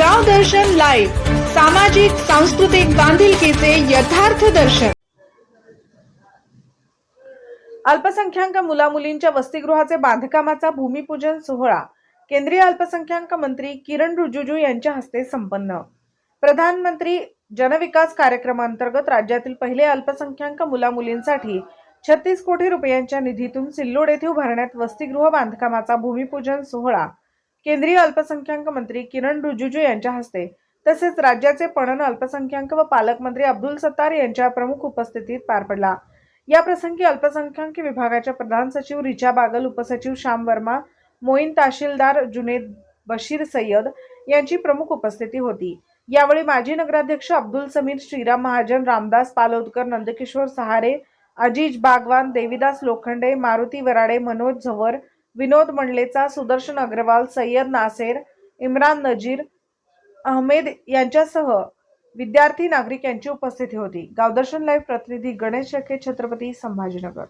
दर्शन live सामाजिक सांस्कृतिक बांधिलकीचे यथार्थ दर्शन. अल्पसंख्याक मुलामुलींच्या वसतिगृहाचे बांधकामाचा भूमिपूजन सोहळा. केंद्रीय अल्पसंख्याक मंत्री किरण रिजिजू यांच्या हस्ते संपन्न. प्रधानमंत्री जनविकास कार्यक्रमांतर्गत राज्यातील पहिले अल्पसंख्याक मुलामुलींसाठी छत्तीस कोटी रुपयांच्या निधीतून सिल्लोड येथे उभारण्यात वसतिगृह बांधकामाचा भूमिपूजन सोहळा. केंद्रीय अल्पसंख्याक मंत्री किरण रिजिजू यांच्या हस्ते तसेच राज्याचे पणन अल्पसंख्याक व पालकमंत्री अब्दुल सत्तार यांच्या प्रमुख उपस्थितीत पार पडला. या प्रसंगी अल्पसंख्याक विभागाच्या प्रधान सचिव रिचा बागल उपसचिव श्याम वर्मा मोईन तहसीलदार जुनेद बशीर सय्यद यांची प्रमुख उपस्थिती होती. यावेळी माजी नगराध्यक्ष अब्दुल समीर श्रीराम महाजन रामदास पालोदकर नंदकिशोर सहारे अजीज बागवान देविदास लोखंडे मारुती वराडे मनोज झवर विनोद मंडलेचा सुदर्शन अग्रवाल सय्यद नासेर इम्रान नजीर अहमेद यांच्यासह विद्यार्थी नागरिक यांची उपस्थिती होती. गावदर्शन लाईव्ह प्रतिनिधी गणेश शखे छत्रपती संभाजीनगर.